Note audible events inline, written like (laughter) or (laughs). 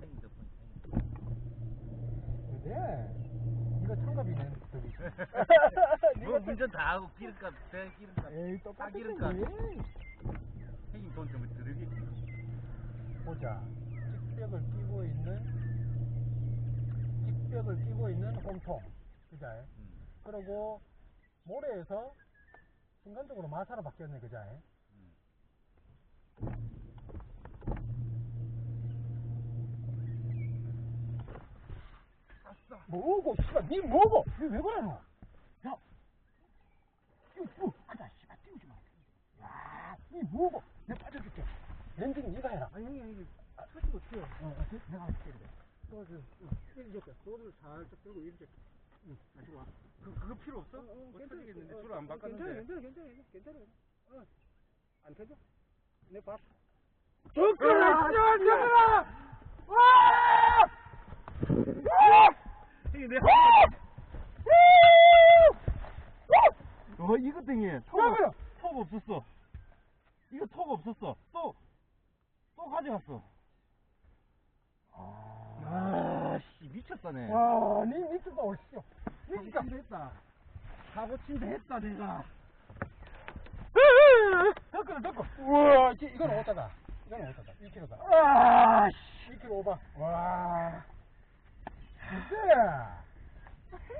행인 덕분에 근데, 이거 청갑이네. (laughs) 뭐 운전 다 하고 기름값 대 기름값 에이, 다 기름값. 행인 돈좀 들으겠지 보자. 직벽을 끼고 있는, 직벽을 끼고 있는 홈통. 그자? 음. 그리고, 모래에서 순간적으로 마사로 바뀌었네, 그자? 음. 아싸. 뭐고, 씨발, 니 뭐고? 니왜 그래, 너? 야. 이거, 뭐, 그다, 씨발, 띄우지 마. 야, 니 뭐고? 내가 빠져줄게. 렌즈는 니가 해라. 아니, 형이, 형이, 아, 터지고 어떻게 어, 어, 그, 내가 할게, 그래. 또, 저, 어, 이렇게, 소를 살짝 들고, 이렇게. 응, 가지고 와. 그, 그거 필요 없어? 뭐 터지겠는데 줄을 안 바꿨는데 괜찮아, 괜찮아, 괜찮아, 괜찮아. 어, 안 터져? 내 봤어. 아, 잠깐만! 와! 형이 내 어, 이거 땡이. 톱, 잠깐만요. 톱 없었어. 이거 톱 없었어. 또, 또 가져갔어. 아, 씨, 미쳤다네. 와, 니 미쳤다, 오시오. 니 진짜. 했다. 사고 친다 했다, 내가. 섞어, 섞어. 우와, 이- 이건 오다다. 이건 오다다. 1kg다. 아, 씨. 1kg 오바. 와. 진짜.